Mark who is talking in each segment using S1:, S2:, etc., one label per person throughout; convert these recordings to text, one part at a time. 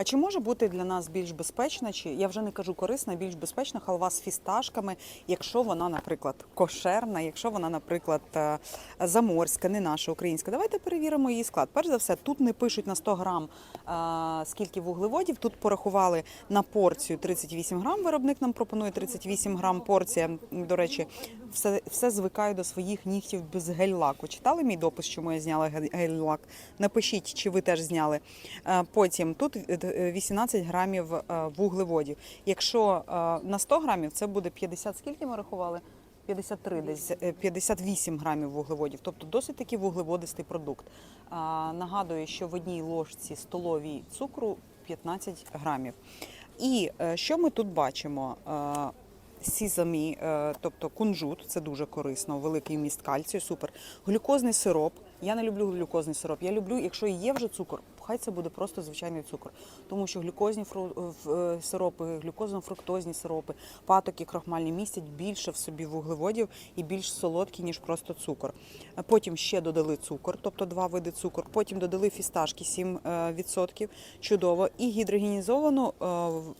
S1: А чи може бути для нас більш безпечна, чи я вже не кажу корисна, більш безпечна халва з фісташками, якщо вона, наприклад, кошерна, якщо вона, наприклад, е, заморська, не наша українська? Давайте перевіримо її склад. Перш за все, тут не пишуть на 100 грам е, скільки вуглеводів. Тут порахували на порцію 38 грам. Виробник нам пропонує 38 грам порція. До речі, все, все звикаю до своїх нігтів без гель-лаку. Читали мій допис, чому я зняла гель- гель-лак? Напишіть, чи ви теж зняли. Е, Потім тут е, 18 грамів е, вуглеводів. Якщо е, на 100 грамів це буде 50, скільки ми рахували? 53, десь е, 58 грамів вуглеводів, тобто досить таки вуглеводистий продукт. А, Нагадую, що в одній ложці столовій цукру 15 грамів. І е, що ми тут бачимо? Е, Сізамі, е, тобто кунжут, це дуже корисно, великий вміст кальцію, супер. Глюкозний сироп. Я не люблю глюкозний сироп. Я люблю, якщо є вже цукор, хай це буде просто звичайний цукор. Тому що глюкозні фру- е, сиропи, глюкозно-фруктозні сиропи, патоки крохмальні містять більше в собі вуглеводів і більш солодкі, ніж просто цукор. Потім ще додали цукор, тобто два види цукор. Потім додали фісташки 7%, чудово, і гідрогенізовану е,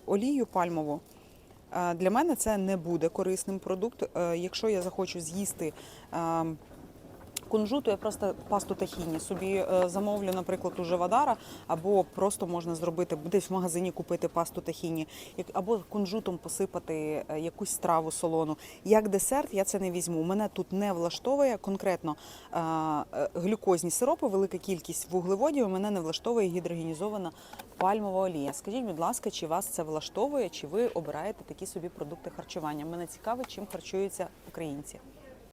S1: олію пальмову. Для мене це не буде корисним продукт. Е, Якщо я захочу з'їсти е, кунжуту, я просто пасту тахіні собі е, замовлю, наприклад, у Живадара, або просто можна зробити десь в магазині купити пасту тахіні, або кунжутом посипати е, якусь страву солону. Як десерт я це не візьму. Мене тут не влаштовує конкретно е, глюкозні сиропи, велика кількість вуглеводів. Мене не влаштовує гідрогенізована пальмова олія. Скажіть, будь ласка, чи вас це влаштовує, чи ви обираєте такі собі продукти харчування? Мене цікавить, чим харчуються українці.